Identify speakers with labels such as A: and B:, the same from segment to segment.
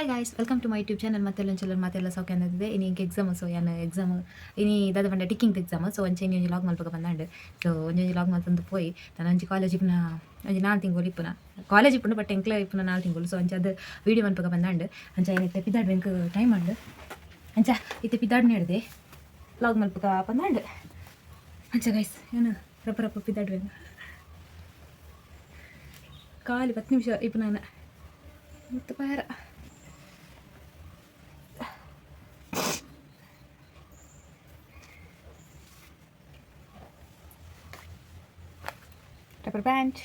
A: Hi guys welcome to my YouTube channel ಮತ್ತೆಲ್ಲ ಮತೆಲ್ಲ ಮತ್ತೆಲ್ಲ ಸೌಖ್ಯ ಅಂದಿದೆ ಇನಿ ಎಕ್ಸಾಮ್ ಸೊ ಯಾನು ಎಕ್ಸಾಮ್ ಇನಿ ದಾದ ಪಂಡ ಟಿಕ್ಕಿಂಗ್ ಎಕ್ಸಾಮ್ ಸೊ ಒಂಚೆ ಒಂಜಿ ಲಾಗ್ ಮಲ್ಪಕ ಬಂದಾಂಡು. ಸೊ ಒಂಜಿ ಒಂಜಿ ಲಾಗ್ ಮಲ್ತಂದು ಪೋಯಿ, ನಾನು ಒಂಜಿ ಕಾಲೇಜ್ ಇಪ್ಪನ ಒಂಜಿ ನಾಲ್ಕು ತಿಂಗಳು ಇಪ್ಪುನ ಕಾಲೇಜ್ ಇಪ್ಪುಂಡು ಬಟ್ ಎಂಕ್ಲ ಇಪ್ಪುನ ನಾಲ್ಕು ತಿಂಗಳು ಸೊ ಅಂಚೆ ಅದು ವೀಡಿಯೋ ಮಲ್ಪಕ ಬಂದಾಂಡು. ಅಂಚ ಏನಿತ್ತೆ ಪಿದಾಡ್ ಬೆಂಕ್ ಟೈಮ್ ಅಂಡು ಅಂಚ ಇತ್ತೆ ಪಿದಾಡ್ ನಡೆದೆ ಲಾಗ್ ಮಲ್ಪಕ ಬಂದಾಂಡು. ಅಂಚ ಗೈಸ್ ಏನು ರಪ್ಪ ರಪ್ಪ ಪಿದಾಡ್ ಬೆಂಕ್ ಕಾಲಿ ಹತ್ತು ನಿಮಿಷ ಇಪ್ಪು ನಾನು ಮತ್ತು rubber band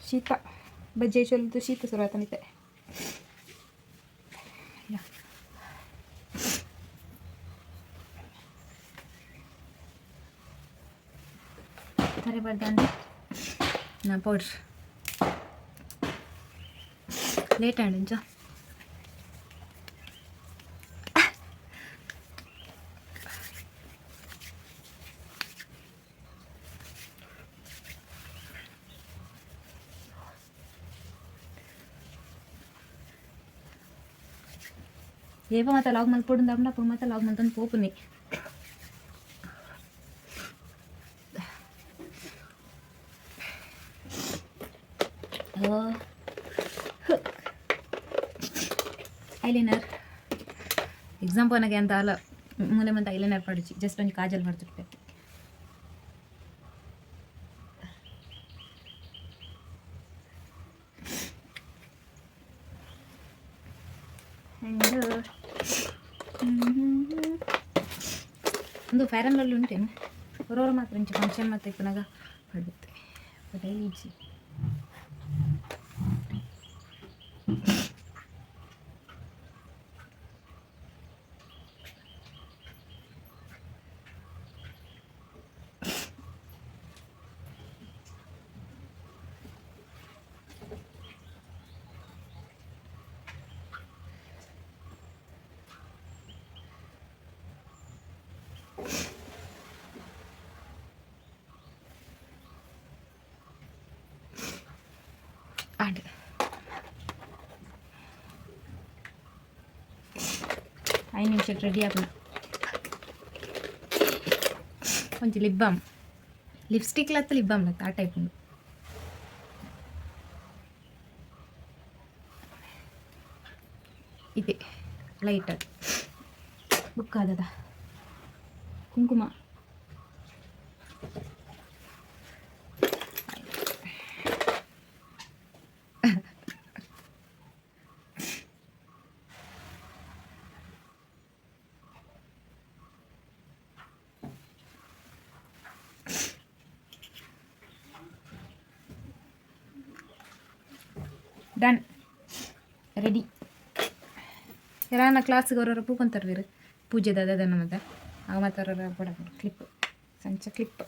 A: ಶೀತ ಬಜ್ಜಿ ಚೊಲಿದ್ದು ಶೀತ ಶುರು ಆತನಿತೆ ಮರೆಬಾರ್ದಂಡು ನಾ ಪೌಡ್ರ್ ಲೇಟ್ ಆಂಡ್ ఏవో మాత లాగ్ మళ్ళీ పొడి ఉందా అప్పుడు మాత లాగ్ మళ్ళీ పోపుని ಐಲೈನರ್ ಎಕ್ಸಾಮ್ ಪೋನಾಗೆ ಅಂತ ಅಲ್ಲ ಮುಂದೆ ಮತ್ತೆ ಐಲೈನರ್ ಪಡಿಸಿ ಜಸ್ಟ್ ಒಂದು ಕಾಜಲ್ ಮಾಡ್ತಿರ್ಬೇಕು ಫೇರನ್ಲಲ್ಲಿ ಉಂಟೇನು ಹೊರವರು ಮಾತ್ರ ಇಂಚು ಫಂಕ್ಷನ್ ಮತ್ತೆ ಪುನಃ ಪಡುತ್ತೆ ಡೈಲಿ ಇಜ್ಜಿ ஆண்டு ஐந்து நிமிஷம் ரெடி ஆகணும். கொஞ்சம் லிப் பாம் லிப்ஸ்டிக்ல தான் லிப் பாம்ல தான் டைப் உண்டு இது லைட்டர் புக் அதுதான் ಡನ್ ರೆಡಿ ಯಾರನ್ನ ಕ್ಲಾಸ್ಗೆ ಅವ್ರವ್ರ ಪೂಕೊಂತಾರೆ ವೀರು ಪೂಜೆದ ಅದನ್ನು ಮತ್ತೆ ಆಗ ಮತ್ತೆ ಅವ್ರವ್ರ ಬಡ ಕ್ಲಿಪ್ ಸಂಚ ಕ್ಲಿಪ್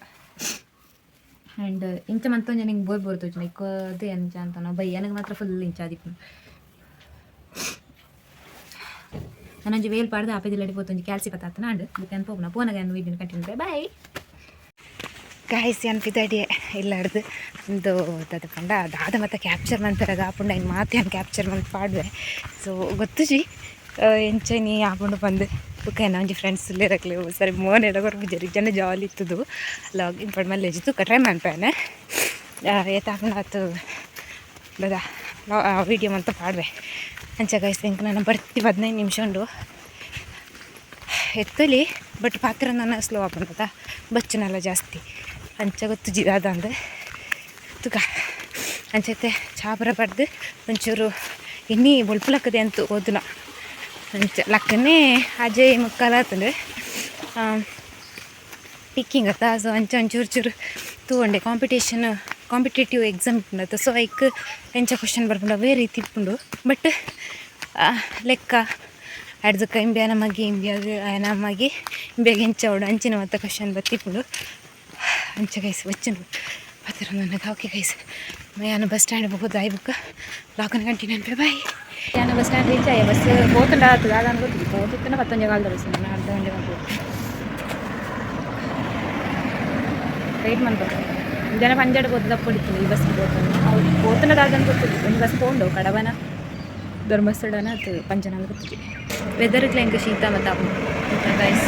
A: ಆ್ಯಂಡ್ ಇಂಚ ಮಂತೊಂಜ ನಿಂಗೆ ಬೋರ್ ಬೋರ್ ತೋಚನ ಇಕ್ಕೋದೇ ಅಂಚ ಅಂತ ನಾವು ಬೈ ನನಗೆ ಮಾತ್ರ ಫುಲ್ ಇಂಚ ಆದಿಪ್ಪು ನಾನೊಂಜಿ ವೇಲ್ ಪಾಡ್ದು ಆಪೇಜಿಲ್ ಅಡಿಪೋತೊಂಜಿ ಕ್ಯಾಲ್ಸಿ ಪತ್ತಾತನ ಅಂಡ್ ಮತ್ತೆ ಅನ್ಪೋಪನ ಪೋನಾಗ ಅನ್ನು ವೀಡಿಯೋನ ಕಂಟಿನ್ಯೂ ಬಾಯ್ ಗಾಯ್ಸ್ ಅನ್ಪಿದ್ದಾಡಿ ಇಲ್ಲ ಹಿಡ್ದು. ಒಂದು ಅದು ಪಂಡ ದಾದ ಮತ್ತು ಕ್ಯಾಪ್ಚರ್ ಮಾಡ್ತಾರೆ ಆಪುಂಡ ಇನ್ನು ಮಾತೇ ಕ್ಯಾಪ್ಚರ್ ಮಂತ್ ಪಾಡ್ದೆ ಸೊ ಗೊತ್ತು ಜಿ ಎಂಚ ನೀ ಆಪುಂಡು ಬಂದು. ಓಕೆ ಏನೋ ಒಂಜಿ ಫ್ರೆಂಡ್ಸ್ ಇರಕ್ಲಿ. ಸರಿ, ಮೋನ್ ಎಡಗೊರ್ಗು ಜರಿ. ಜನ ಜಾಲಿ ಇತ್ತದು. ಲಾಗಿನ್ ಪಡ್ ಮೇಲೆ ಎಜಿತ್ತು ಕಟ್ರೆ ಮಾಡ್ಪೇನೆ. ಏತ ಆಪುಂಡ ಆತು. ಬದ ವೀಡಿಯೋ ಅಂತ ಪಾಡ್ವೆ. ಅಂಚ ಗೈಸ್ ಇಂಕ ನಾನು ಬರ್ತಿ ಹದಿನೈದು ನಿಮಿಷ ಉಂಡು. ಎತ್ತಲಿ ಬಟ್ ಪಾತ್ರ ನನ್ನ ಸ್ಲೋ ಆಪುಂಡದ ಬಚ್ಚನಲ್ಲ ಜಾಸ್ತಿ. ಗೊತ್ತು ಜಿದಾದ ಅಂದೆ ತುಕ ಅಂಚೈತೆ ಚಾಬರ ಪಡ್ದು ಒಂಚೂರು ಎಣ್ಣೆ ಬೊಳ್ಪುಲಕ್ಕದೆ ಅಂತ ಓದುನ. ಅಂಚ ಲಕ್ಕನೇ ಅಜಯ್ ಮುಕ್ಕಾಲಾತಂದ್ರೆ ಪಿಕ್ಕಿಂಗ್ ಅತ್ತ. ಸೊ ಅಂಚ ಒಂಚೂರು ಚೂರು ತೂಗೊಂಡೆ. ಕಾಂಪಿಟೇಷನ್ ಕಾಂಪಿಟೇಟಿವ್ ಎಕ್ಸಾಮ್ ಇಪ್ಪುಂಡತ್ತ ಸೊ ಐಕ್ ಎಂಚ ಕ್ವಶನ್ ಬರ್ಕೊಂಡು ಬೇರೆ ರೀತಿ ಇಟ್ಕೊಂಡು. ಬಟ್ ಲೆಕ್ಕ ಅಡ್ದಕ್ಕ ಇಂಬೆ ಇಂಬಿಯಾಗ ನಮ್ಮಾಗಿ ಇಂಬಿಯಾಗ ಹೆಂಚ ಉಡು ಅಂಚಿನ ಮತ್ತೆ ಕ್ವಶನ್ ಬತ್ತಿಪ್ಪುಂಡು ಅಂಚೆ ಗೈಸ್ ವಚ್ಚನು ಬರ್ತೀರ ನನಗೆ ಓಕೆ ಗೈಸ್ ಮಯಾನ ಬಸ್ ಸ್ಟ್ಯಾಂಡ್ ಬಹುದು ಆಯ್ಬೇಕು ಲಾಕನ್ ಗಂಟೆ ನೆನಪೆ ಬಾಯ್ ಮಯಾನ ಬಸ್ ಸ್ಟ್ಯಾಂಡ್ ರೀಚ್ ಆಯ ಬಸ್ ಹೋತುಂಡ ಆಗ್ತದೆ ಆಗ ಅನ್ಕೋತೀವಿ ಹೋತಿತ್ತನ ಮತ್ತೊಂದು ಕಾಲದ ಬಸ್ ನಾನು ಅರ್ಧ ಗಂಟೆ ಹೋಗ್ಬೋದು ವೆಯ್ಟ್ ಮಾಡ್ಬೇಕು ಜನ ಪಂಜಾಡ್ ಬೋದು ತಪ್ಪಿಡ್ತೀನಿ ಈ ಬಸ್ಸಿಗೆ ಹೋಗ್ತಾನೆ ಅವ್ರು ಹೋತುಂಡ ಕಾಲದ ಅನ್ಕೋತೀವಿ ಒಂದು ಬಸ್ ತಗೊಂಡು ಕಡವನ ಧರ್ಮಸ್ಥಳನ ಅದು ಪಂಚನಾಲ್ ಗೊತ್ತಿದೆ ವೆದರ್ಗೆ ಹೆಂಗೆ ಶೀತ ಮತ್ತು guys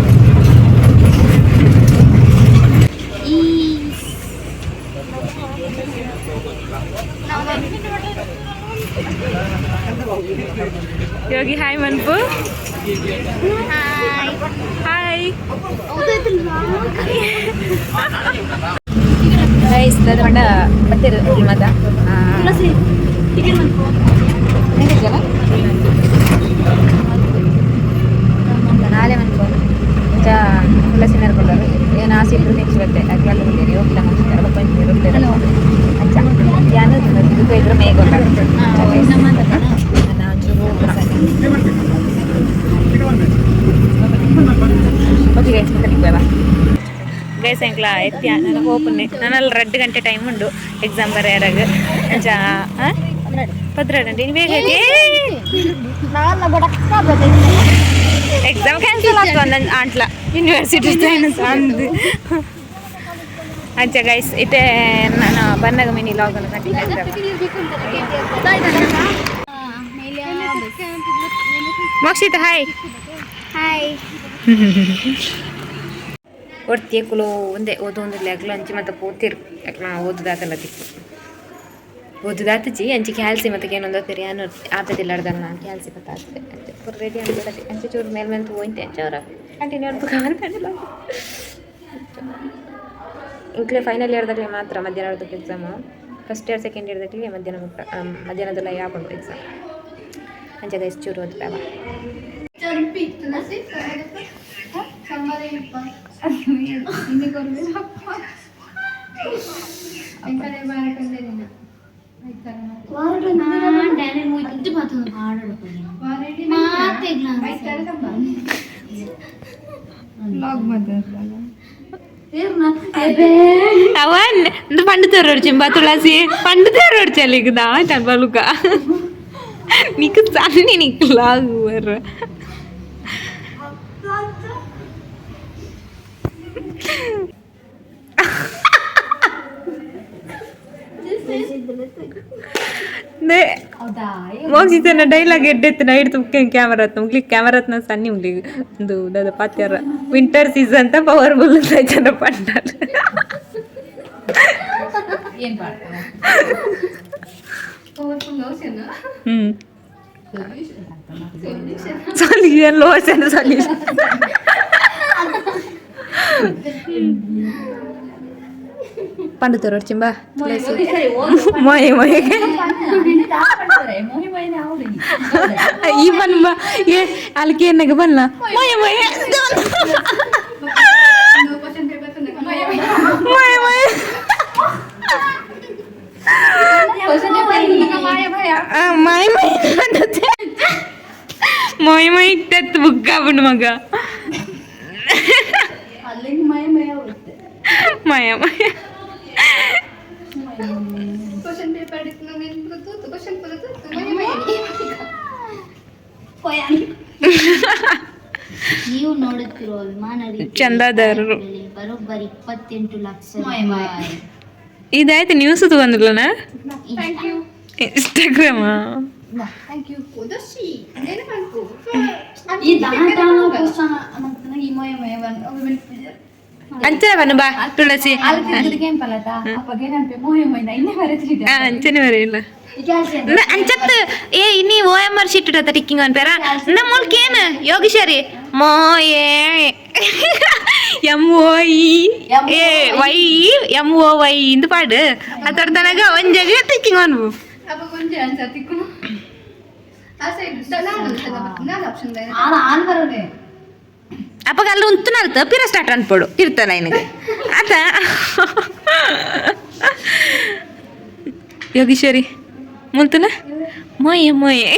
A: Yogi hi ಮನ್ಪು hi guys ಅದು ಮಂಡ ಬತ್ತಿರು ಈ ಮದ ನಾಳೆ ಮನ್ಕೊ ಇಂಚ ತುಳಸಿ ನರ್ಕೊಂಡರು ಏನು ಆಸೆ ಇದ್ರು ನೆಕ್ಸ್ಟ್ ಬತ್ತೆ ಅಗ್ಗಲ್ಲ ಬಂದಿರಿ ಹೋಗ್ಲ ಮಾಡ್ತಾರೆ ಬಂದಿರಿ ಹೋಗ್ತಾರೆ ಅಚ್ಚ ಯಾನು ಇದಕ್ಕೂ ಇದ್ರು ಮೇಗೊಂಡ ಒಂಚೂರು ಓಕೆ ಗೈಸ್ ಮತ್ತೆ ಬಾ ಗೈಸ್ ಎಂಕ್ಲ ಎತ್ತಿ ನಾನು ಹೋಪನ್ನೆ ನಾನಲ್ಲಿ ಎರಡು ಗಂಟೆ ಟೈಮ್ ಉಂಡು ಎಕ್ಸಾಮ್ ಬರೆಯರಾಗ ಅಂಚ ಪದ್ರಾಡು ಗಂಟೆ ಇನ್ನು ಬೇಗ ಎಕ್ಸಾಮ್ ಕ್ಯಾನ್ಸಲ್ ಆಗ್ತದೆ ನನ್ನ ಆಂಟ್ಲ ಯೂನಿವರ್ಸಿಟಿ ಅಂದು ಅಂಚ ಗೈಸ್ ಇಟ್ಟೆ ನಾನು ಬಂದಾಗ ಮಿನಿ ಲಾಗ್ ಅನ್ನು ಮೋಕ್ಷಿತ ಹಾಯ್
B: ಹಾಯ್
A: ಒಡ್ತಿ ಕುಲು ಒಂದೇ ಓದು ಒಂದು ಲೆಗ್ಲು ಅಂಚಿ ಮತ್ತೆ ಪೋತಿರು ಯಾಕೆ ನಾ ಓದುದಾತಲ್ಲ ತಿಕ್ಕು ಓದುದಾತಚಿ ಅಂಚಿ ಕ್ಯಾಲ್ಸಿ ಮತ್ತೆ ಏನೊಂದು ತಿರಿ ಏನು ಆತದಿಲ್ಲ ಅಡ್ದಾಗ ನಾನು ಕ್ಯಾಲ್ಸಿ ಮತ್ತೆ ಆಗ್ತದೆ ಅಂಚೆ ಪುರ್ ರೆಡಿ ಅನ್ಬಿಡತ್ತೆ ಅಂಚೆ ಚೂರು ಮೇಲೆ ಮೇಲೆ ಹೋಯ್ತೆ ಅಂಚೆ ಅವರ ಕಂಟಿನ್ಯೂ ಅನ್ಬೇಕು ಅಂತಲ್ಲ ಇಂಕ್ಲೆ ಫೈನಲ್ ಇಯರ್ದಾಗಲೇ ಮಾತ್ರ ಮಧ್ಯಾಹ್ನದಕ್ಕೆ ಎಕ್ಸಾಮು ಫಸ್ಟ್ ಇಯರ್ ಸೆಕೆಂಡ್ ಇಯರ್ದಾಗಲಿ ಮಧ್ಯಾಹ್ನ ಮಧ್ಯಾಹ್ನದಲ್ಲ ಮಧ್ಯಾಹ್ನದೆಲ್ಲ ಯಾಕೊಂಡು ಎಕ್ಸಾಮ್
B: म्हणजे
A: काहीच चुरू होत അവൻ പണ്ട് തെറോടിച്ചു തുളസി പണ്ട് തെറോടിച്ചാലേക്കുതാ ചൽബലുക്ക నీకు సన్ని నీకు లాగు వర్ర ಮೋಗಿಸಿನ ಡೈಲಾಗ್ ಎಡ್ಡೆತ್ತಿನ ಹಿಡ್ತು ಕ್ಯಾಮರಾ ಹತ್ತು ಮುಗ್ಲಿಕ್ಕೆ ಕ್ಯಾಮರಾ ಹತ್ನ ಸನ್ನಿ ಮುಗ್ಲಿಗೆ ಒಂದು ದಾದ ಪಾತ್ಯಾರ ವಿಂಟರ್ ಸೀಸನ್ ಅಂತ ಪವರ್ಫುಲ್ ಜನ ಪಂಡಾರ 嗯。Solution。Solution。Solution。嗯。嗯。嗯。Pandu terus cembah. Mau mau ya kan? Iman mbak,
B: ya alki
A: yang ngeban
B: lah. Mau ya mau
A: ya. Mau ya mau ya. ನಮಗೆ ಬರುತ್ತು ಮಗ.
B: ಮಯ
A: ಮಯ.
B: ಚಂದಾದರ್
C: ನೀವು ನೋಡುತ್ತಿರುವ ವಿಮಾನ
A: ಚಂದಾದಾರರು.
C: ಬರೋಬ್ಬರಿ ಇಪ್ಪತ್ತೆಂಟು ಲಕ್ಷ.
A: ಇದಾಯ್ತು news
B: you
A: Instagram
B: thank you ಓದೋಶಿ ಅದೇನು ಮಾಡ್ಕೋ
C: ಈ ದಾನ ದಾನ ಪುಸ್ತಕ
B: ಮತ್ತೆ ಈ ಮಾಯ ಮಾಯ ಬಂದು ಒಮ್ಮೆ ಬಿಡ್ತಿದ್ದಾರೆ
A: ಅಂಚನೆ ಬನ್ನು ಬಾ ತುಳಸಿ
B: ಗೇಮ್ ಪಲತ ಅಪ್ಪಗೆ ನೆನಪೆ ಮೋಯ ಮೋಯ್ನ ಇನ್ನೇ ಬರೆತಿದ್ದೆ
A: ಆ, ಅಂಚನೆ ಬರೀಲ್ಲ ನ- ಅಂಚತ್ ಏ ಇನ್ನಿ O M R sheet ಇಡತ್ತ ticking ಅಂತಾರ ನಮ್ಮ ಮೂಲಕ ಏನು ಯೋಗೀಶರಿ ಮೋಯೆ ಎಮ್ ಓ ಇ ಏ ವೈ ಎಮ್ ಓ ವೈ ಇಂದು ಪಾಡು ಅತಡ್ದನಾಗ ಒಂದ್ ಜಗ ಟಿಕ್ಕಿಂಗ್ ಅನ್ಬು
B: ಅಪ್ಪ ಕೊಂಚ ಆನ್ಸರ್ ತಿಕ್ಕು
A: ಅಲ್ಲಿ ಉಂತು ನಲ್ತ ಪಿರ ಸ್ಟಾರ್ಟ್ ಅನ್ಪಡು ಇರ್ತಲ್ಲ ನಿನಗೆ. ಅತ ಯೋಗೀಶ್ವರಿ ಮುಂತನ ಮೊಯೆ ಮೊಯೆ.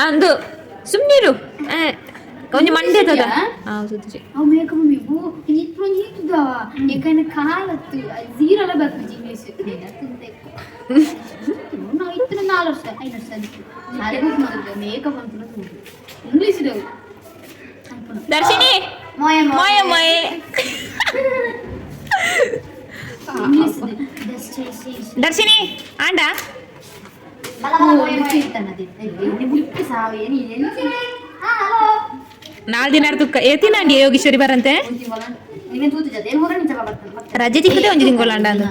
C: ಅದ
A: ಸುಮ್ಮನಿರು ಕೊಂಚ ಮಂಡ್ಯ ತದ ಹಾಂ ಸುದ್ದಿ.
C: ಮೇಕಪ್ ನೀವು ಇತ್ತು ಕಾಲತ್ತು. ಜೀರಲ್ಲ ಇಂಗ್ಲೀಷ್ ನಾವು ಇತ್ತು ನಾಲ್ಕು ವರ್ಷ ಐದು ವರ್ಷ ಅದಕ್ಕೆ ಮೇಕಪ್ ಅಂತ ಇಂಗ್ಲೀಷ್ ಇದಾವೆ
A: ದರ್ಶಿನಿ
C: ಮೊಯ
A: ಮೊಯ. ಮೊಯೆ ದರ್ಶಿನಿ ಆಂಡ. ನಾಲ್ಕು ದಿನ ತುಕ್ಕ ಏತಿನ ಅಂಡಿ ಯೋಗೀಶ್ವರಿ ಬರಂತೆ. ರಜೆ ತಿಂಗಳೇ ಒಂಜಿ ತಿಂಗಳ ಅಂಡ
C: ಅಂಗಡಿ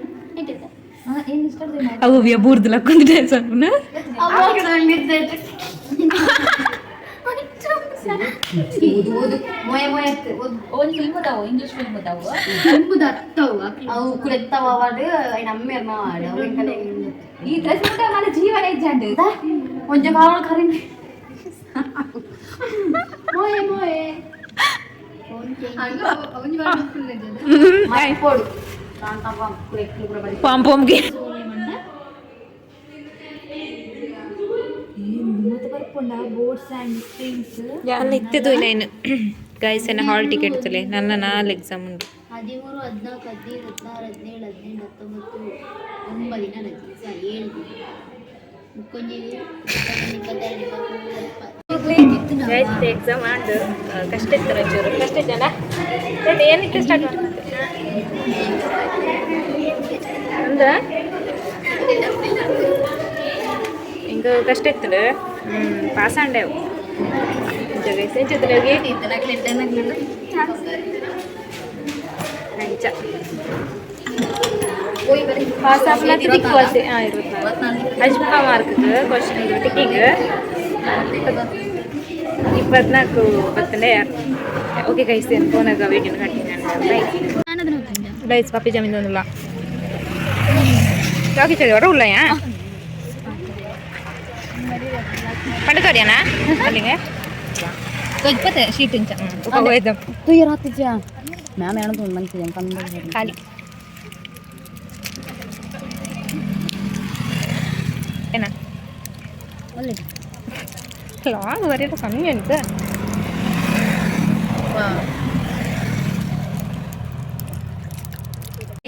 A: ಅವ್ಯ ಬೂರ್ದಲ್ಲ ಕುಂದಿದೆ ಸ್ವಲ್ಪ
B: ಒಂದ್ ಫಿಲ್ಮ್ ಅದಾವ ಇಂಗ್ಲಿಷ್ ಫಿಲ್ಮ್ ಅದಾವ
C: ತುಂಬದ ಅತ್ತವ
D: ಅವು ಕುರೆತ್ತವ ಅವಾರ್ಡ್ ಐನ ಅಮ್ಮೆ ಅಮ್ಮ ಅವಾರ್ಡ್ ಅವಿನ ಕಡೆ
B: ಈ ಡ್ರೆಸ್ ಮುಟ್ಟ ಮನ ಜೀವನ ಇಜ್ಜಂಡು
D: ಒಂಜ ಕಾವಳ ಕರಿ
C: ಮೋಯೆ ಮೋಯೆ
B: ಹಂಗ ಅವನ್ ಮಾಡಿ
D: ಮೈ ಪೋಡು కులెట్లు కూడా పడి
A: ಪಾಮ್ ಪಾಮ್ಗೆ
B: ಮತ್ತೆ ಬರ್ಕೊಂಡ ಬೋರ್ಡ್ಸ್ ಆ್ಯಂಡ್ ಸ್ಟ್ರಿಂಗ್ಸ್
A: ಯಾನ್ ಇತ್ತಿದ್ದು ಇನ್ನೇನು ಗೈಸ್ ಏನ ಹಾಲ್ ಟಿಕೆಟ್ ತಲೆ ನನ್ನ ನಾಲ್ ಎಕ್ಸಾಮ್ ಉಂಟು
C: ಹದಿಮೂರು ಹದಿನಾಲ್ಕು ಹದಿನೈದು ಹದಿನಾರು ಹದಿನೇಳು ಹದಿನೆಂಟು ಹತ್ತೊಂಬತ್ತು ಒಂಬತ್ತು ದಿನ ರಜೆ ಸರಿ ಏಳು ದಿನ ಮುಕ್ಕೊಂಜಿ ಇಪ್ಪತ್ತೆರಡು ಇಪ್ಪತ್ತ್ಮೂರು
A: ಗೈಸ್ ಎಕ್ಸಾಮ್ ಆಂಡ್ ಕಷ್ಟ ಇತ್ತು ಒಂಚೂರು ಕಷ್ಟ ಇತ್ತಲ್ಲ ಏನಿತ್ತು ಸ್ಟಾರ್ಟ್ ಅಂದ ಹಿಂಗ ಕಷ್ಟ ಇತ್ತು ಹ್ಞೂ ಪಾಸ್ ಆಂಡೆವು ಗೈಸ್ ಎಂಚಿತ್ತು ಹೋಗಿ ಅಂಚ ಪಾಸ್ ಆಪ್ಲ ತಿಕ್ಕೋಲ್ತೆ ಹಾಂ ಇರುವತ್ನಾಲ್ಕು ಅಜ್ಮಾ ಮಾರ್ಕ್ ಕ್ವಶನ್ ಇದು ಟಿಕ್ಕಿಂಗ್ ಇಪ್ಪತ್ನಾಲ್ಕು ಬರ್ತಂಡೆ ಯಾರು ಓಕೆ ಗೈಸ್ ಏನು ಫೋನಾಗ ವೀಡಿಯೋನ ಕಂಟಿನ್ಯೂ ப்ளೈಸ್ பப்பி ஜாமீன் வந்துடலாம் ஜாக்கி சரி வர உள்ளயா పండుగ వరేనా అల్లింగే కొద్దిపోతే షీట్ ఉంచా
D: పోయిద్దాం తూయి రాత్రిచ్చా మ్యామ్ ఏడంతో మంచిది ఎంత
A: ఖాళీ ఏనా లాంగ్ వరేట సమయం ఎంత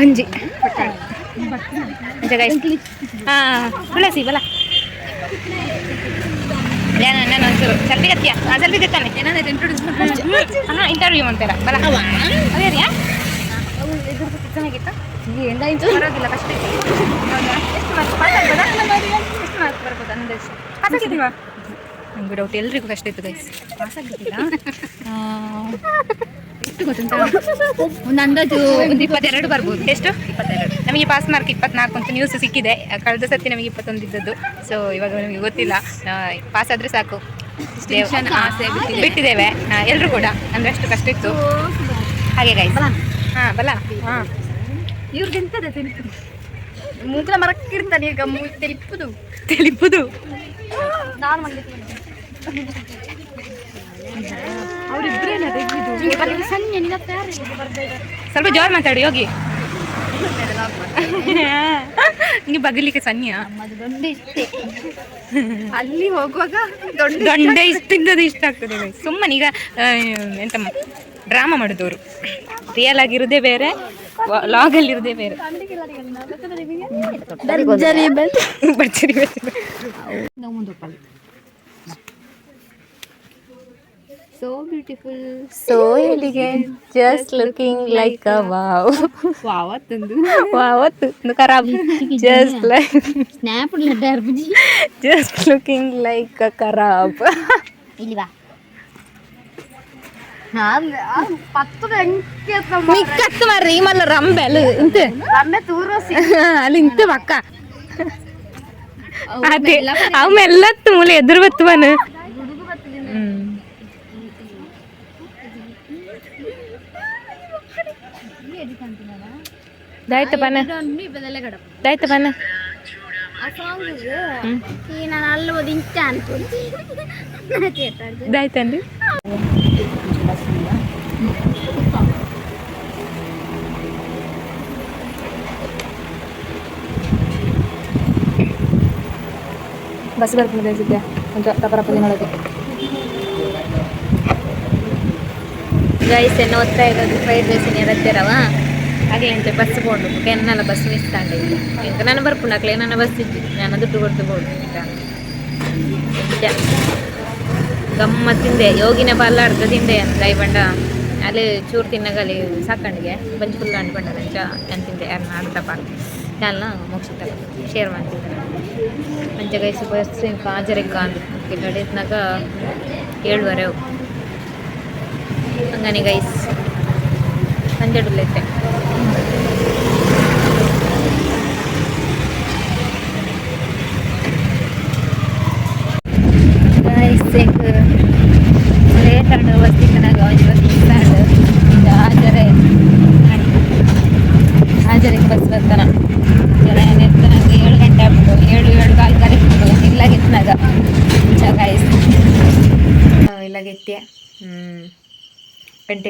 A: ಅಂಜಿ ತುಳಸಿ, ಬಲ. ನಾನು ನಾನು ಒಂಚೂರು ಸೆಲ್ಫಿ ಗತ್ತಿಯ ಸೆಲ್ಫಿ ಗತ್ತಾನೆ ಹಾಂ ಇಂಟರ್ವ್ಯೂ ಮಾಡ್ತಾರ? ಬಲ. ಅದೇ ರೀ ಚೆನ್ನಾಗಿತ್ತು ಪರವಾಗಿಲ್ಲ, ಕಷ್ಟ ಇತ್ತು ಹೌದಾ? ಎಷ್ಟು ಮಾರ್ಕ್? ಎಷ್ಟು ಮಾರ್ಕ್ಸ್ ಬರ್ಬೋದು ಅಂದಾಜು? ಪಾಸ್ ಎಲ್ರಿಗೂ ಕಷ್ಟ ಇತ್ತು ಗೈಸ್ ಎಷ್ಟು ಗೊತ್ತುಂಟಾ? ಒಂದು ಅಂದಾಜು ಒಂದು ಇಪ್ಪತ್ತೆರಡು ಬರ್ಬೋದು. ಎಷ್ಟು? ಇಪ್ಪತ್ತೆರಡು. ನಮಗೆ ಪಾಸ್ ಮಾರ್ಕ್ ಇಪ್ಪತ್ನಾಲ್ಕು ಅಂತ ನ್ಯೂಸ್ ಸಿಕ್ಕಿದೆ. ಕಳೆದ ಸತಿ ನಮಗೆ ಇಪ್ಪತ್ತೊಂದು ಇದ್ದದ್ದು ಸೊ ಇವಾಗ ನಮಗೆ ಗೊತ್ತಿಲ್ಲ. ಪಾಸ್ ಆದರೆ ಸಾಕು. ಆಸೆ ಬಿಟ್ಟಿದ್ದೇವೆ. ಎಲ್ಲರೂ ಕೂಡ. ಅಂದರೆ ಅಷ್ಟು ಕಷ್ಟ ಇತ್ತು. ಹಾಗೆ ಗೈಸ್ ಹಾಂ ಬಲ. ಹಾಂ.
B: ಇವ್ರಿಗೆ ಎಂತದ ತಿಳಿತು ಮೂಕಲ ಮರಕ್ಕಿರ್ತಾನೆ ಈಗ ಮೂ ತೆಲಿಪುದು.
A: ನಾನು
B: ನಾನು ಮಂಗೆ ಅವರಿಬ್ರೇನ ತೆಗೆದು ಸಣ್ಣ ನಿನ್ನ ಪ್ಯಾರೆ
A: ಸ್ವಲ್ಪ ಜೋರ್ ಮಾತಾಡಿ ಹೋಗಿ. ನಿಂಗೆ ಬಗಲಿಕ್ಕೆ ಸನ್ಯ?
B: ಅಲ್ಲಿ ಹೋಗುವಾಗ ದೊಡ್ಡ
A: ಇಷ್ಟ ಇಷ್ಟಿದ್ದದು ಇಷ್ಟ ಆಗ್ತದೆ ಸುಮ್ಮನೆ ಈಗ ಎಂತ ಡ್ರಾಮಾ ಮಾಡಿದವರು. ರಿಯಲ್ ಆಗಿರೋದೇ ಬೇರೆ ಲಾಗಲ್ಲಿರೋದೇ ಬೇರೆ. ಭರ್ಜರಿ ಭರ್ಜರಿ
C: ನಾವು ಮುಂದೆ
A: so beautiful
C: so
A: elegant just looking like
C: a wow വാവത്തുണ്ട്
A: വാവത്ത് കറാബ് ജസ്റ്റ് ലൈക്ക് സ്നാപ്പ്
C: ഇല്ല ജസ്റ്റ്
B: ലുക്കിംഗ് ലൈക്ക്
A: എ കറാബ് ഇല്ല മിക്കത്ത് മറി
B: മല്ല റംബ
A: അല്ല? ഇത് അല്ല ഇത് പക്ക അതെ അവ മെല്ലത്ത് മൂല എതിർവത്തുവാണ് ದಾಯ್ತ ಬನ್ನ ದಾಯ್ತ ಬನ್ನ
C: ಆ ಸಾಂಗ್ ಈ ನಾನು ಅಲ್ಲಿ ಓದಿ ಇಂಚ ಅನ್ಕೊಂಡಿ
A: ದಾಯ್ತನ್ರಿ ಬಸ್ ಬರ್ತೀನಿ ಸಿದ್ದೆ కొంచెం ತಪರಪ್ಪ ದಿನೊಳಗೆ ಗೈಸ್ ಎನ್ನ ಓದ್ತಾ ಇರೋದು ಫ್ರೈಡ್ ರೈಸ್ ಇರತ್ತೇರವ ಹಾಗೆ ಅಂತೆ ಬಸ್ ಬೋಡು ಕೆನ್ನಲ್ಲ ಬಸ್ ಮಿಸ್ ತಾಂಡೆ ಈಗ ನಾನು ಬರ್ಪುಂಡಕ್ಲೆ ನನ್ನ ಬಸ್ ಇಜ್ಜಿ ನಾನು ದುಡ್ಡು ಕೊಡ್ತು ಬೋಡು ನಿಜ ಗಮ್ಮತ್ತಿಂದೆ. ಯೋಗಿನ ಬಲ್ಲಾಡ್ದು ತಿಂದೆ ದೈ ಬಂಡ ಅಲ್ಲಿ ಚೂರು ತಿನ್ನಗಲ್ಲಿ ಸಾಕಂಡಿಗೆ ಬಂಚ್ ಫುಲ್ ಅನ್ಕೊಂಡ ನಂಚ ನಾನು ತಿಂದೆ ಯಾರನ್ನ ಆಡ್ತಪ್ಪ ಚಾಲ್ನ ಮುಗಿಸುತ್ತೆ ಶೇರ್ ಮಾಡ್ತಿದ್ದೆ ಮಂಚ ಗೈಸ್ ಬಸ್ ಹಾಜರಿಕ್ಕ ಅಂದು ನಡೆದ್ನಾಗ ಏಳುವರೆ ಹಂಗಾನೆ ಗೈಸ್ ಹಂಜೆಡುಲೈತೆ ಗೈಸ್ ಲೇಟ್ ಆಡು ಬಸ್ ತಿಕ್ಕನಾಗ ಒಂದು ಬಸ್ ಇಸ್ತಾಂಡು ಈಗ ಹಾಜರೆ ಹಾಜರಿಗೆ ಬಸ್ ಬರ್ತಾನ ನಿರ್ತಾನಾಗ ಏಳು ಗಂಟೆ ಆಗ್ಬಿಟ್ಟು, ಏಳು ಏಳು ಕಾಲು ಕರೆಕ್ಟು ಇಲ್ಲಾಗಿತ್ನಾಗ ಗೈಸ್ ಇಲ್ಲಾಗಿತ್ತೆ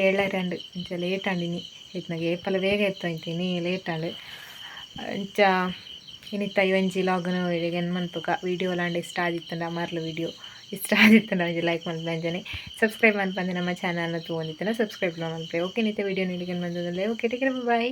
A: ಏಳರಂಡು ಇಂಚ ಲೇಟ್ ಆಂಡಿನಿ. ಇತ್ನಾಗ ಏಪಲ ಬೇಗ ಎತ್ತೊಯ್ತೀನಿ ಲೇಟ್ ಆಂಡು ಇಂಚ ಇನ್ನಿತ್ತ ಇವಂಜಿ ಲಾಗ್ನು ಏನು ಮನ್ಪುಗ ವಿಡಿಯೋ ಲಾಂಡ್ ಇಷ್ಟ ಆದಿತ್ತಂಡ ಮರ್ಲು ವಿಡಿಯೋ ಇಷ್ಟ ಆದಿತ್ತಂಡ ಒಂಜಿ ಲೈಕ್ ಮನ್ಪು ಅಂಜನೆ ಸಬ್ಸ್ಕ್ರೈಬ್ ಮನ್ಪಂದೆ ನಮ್ಮ ಚಾನಲ್ನ ತೊಗೊಂಡಿತ್ತನ ಸಬ್ಸ್ಕ್ರೈಬ್ ಮನ್ಪೆ ಓಕೆ ನಿತ್ಯ ವಿಡಿಯೋ ನೀಡಿಗೆ ಬಂದದಲ್ಲೇ ಓಕೆ ಟೇಕ್ ಬಾಯ್